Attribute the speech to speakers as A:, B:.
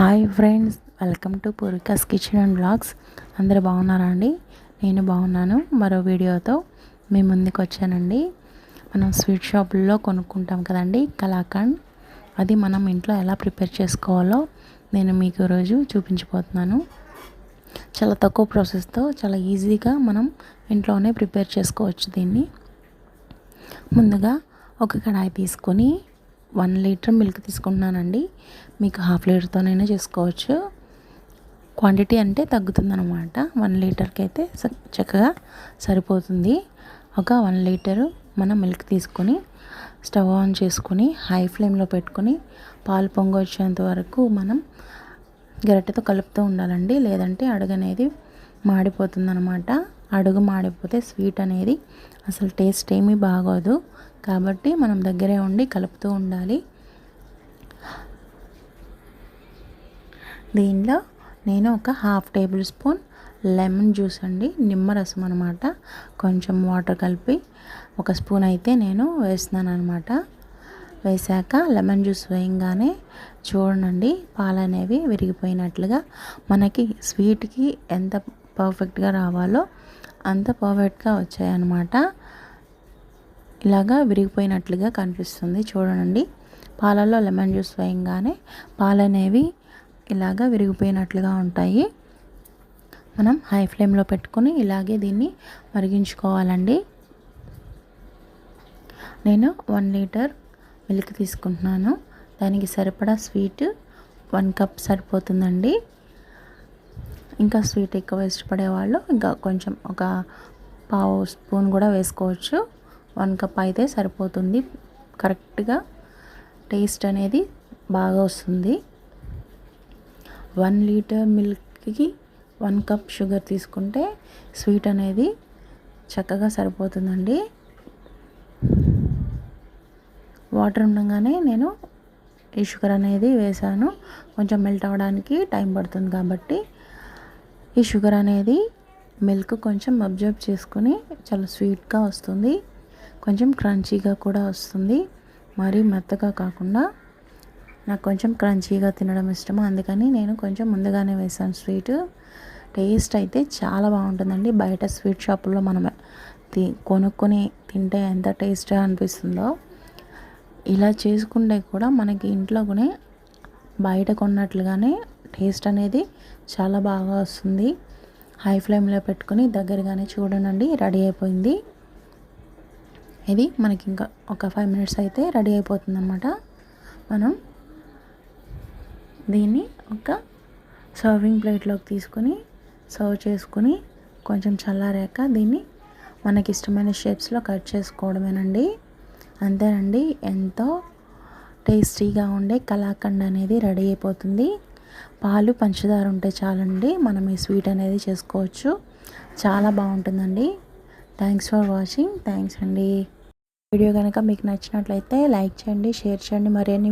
A: Hi friends welcome to Poorvika's kitchen and blogs అందరూ బాగున్నారా అండి? నేను బాగున్నాను. మరో వీడియోతో మీ ముందుకు వచ్చానండి. మనం స్వీట్ షాపుల్లో కొనుక్కుంటాం కదండి కలాకండ్. అది మనం ఇంట్లో ఎలా ప్రిపేర్ చేసుకోవాలో నేను మీకు రోజు చూపించిపోతున్నాను చాలా తక్కువ ప్రాసెస్తో చాలా ఈజీగా మనం ఇంట్లోనే ప్రిపేర్ చేసుకోవచ్చు దీన్ని. ముందుగా ఒక కడాయి తీసుకొని వన్ లీటర్ మిల్క్ తీసుకుంటున్నానండి. మీకు హాఫ్ లీటర్తోనైనా చేసుకోవచ్చు. క్వాంటిటీ అంటే తగ్గుతుందనమాట వన్ లీటర్కి అయితే చక్కగా సరిపోతుంది. ఒక వన్ లీటరు మనం మిల్క్ తీసుకొని స్టవ్ ఆన్ చేసుకొని హై ఫ్లేమ్లో పెట్టుకొని పాలు పొంగొచ్చేంత వరకు మనం గరిటెతో కలుపుతూ ఉండాలండి. లేదంటే అడుగు అనేది అడుగు మాడిపోతే స్వీట్ అనేది అసలు టేస్ట్ ఏమీ బాగోదు. కాబట్టి మనం దగ్గరే ఉండి కలుపుతూ ఉండాలి. దీనిలో నేను ఒక half tablespoon lemon juice అండి నిమ్మరసం అనమాట కొంచెం వాటర్ కలిపి ఒక స్పూన్ అయితే నేను వేస్తున్నాను అనమాట వేసాక లెమన్ జ్యూస్ వేయంగానే చూడండి పాలు అనేవి విరిగిపోయినట్లుగా మనకి స్వీట్కి ఎంత పర్ఫెక్ట్గా రావాలో అంత పర్ఫెక్ట్గా వచ్చాయన్నమాట. ఇలాగా విరిగిపోయినట్లుగా కనిపిస్తుంది. చూడండి. పాలల్లో లెమన్ జ్యూస్ వేయంగానే పాలు అనేవి ఇలాగా విరిగిపోయినట్లుగా ఉంటాయి. మనం హై ఫ్లేమ్లో పెట్టుకొని ఇలాగే దీన్ని మరిగించుకోవాలండి. నేను వన్ లీటర్ మిల్క్ తీసుకుంటున్నాను. దానికి సరిపడా స్వీట్ వన్ కప్ సరిపోతుందండి. ఇంకా స్వీట్ ఎక్కువ ఇష్టపడే వాళ్ళు ఇంకా కొంచెం ఒక పావు స్పూన్ కూడా వేసుకోవచ్చు. వన్ కప్ అయితే సరిపోతుంది. కరెక్ట్గా టేస్ట్ అనేది బాగా వస్తుంది. వన్ లీటర్ మిల్క్కి వన్ కప్ షుగర్ తీసుకుంటే స్వీట్ అనేది చక్కగా సరిపోతుందండి. వాటర్ ఉండగానే నేను ఈ షుగర్ అనేది వేసాను. కొంచెం మెల్ట్ అవ్వడానికి టైం పడుతుంది కాబట్టి ఈ షుగర్ అనేది మిల్క్ కొంచెం అబ్జర్వ్ చేసుకొని చాలా స్వీట్గా వస్తుంది. కొంచెం క్రంచీగా కూడా వస్తుంది. మరీ మెత్తగా కాకుండా నాకు కొంచెం క్రంచీగా తినడం ఇష్టము. అందుకని నేను కొంచెం ముందుగానే వేసాను స్వీట్. టేస్ట్ అయితే చాలా బాగుంటుందండి. బయట స్వీట్ షాపుల్లో మనం తి కొనుక్కొని తింటే ఎంత టేస్ట్గా అనిపిస్తుందో. ఇలా చేసుకుంటే కూడా మనకి ఇంట్లో కూడా బయట కొన్నట్లుగానే టేస్ట్ అనేది చాలా బాగా వస్తుంది. హై ఫ్లేమ్లో పెట్టుకుని దగ్గరగానే చూడనండి రెడీ అయిపోయింది. ఇది మనకి ఇంకా ఒక ఫైవ్ మినిట్స్ అయితే రెడీ అయిపోతుందన్నమాట. మనం దీన్ని ఒక సర్వింగ్ ప్లేట్లోకి తీసుకొని సర్వ్ చేసుకొని కొంచెం చల్లారాక దీన్ని మనకి ఇష్టమైన షేప్స్లో కట్ చేసుకోవడమేనండి. అంతేనండి ఎంతో టేస్టీగా ఉండే కలాకండ్ అనేది రెడీ అయిపోతుంది. పాలు పంచదార ఉంటే చాలండి. మనం ఈ స్వీట్ అనేది చేసుకోవచ్చు. చాలా బాగుంటుందండి. థ్యాంక్స్ ఫర్ వాచింగ్ థ్యాంక్స్ అండి. వీడియో కనుక మీకు నచ్చినట్లయితే లైక్ చేయండి షేర్ చేయండి. మరిన్ని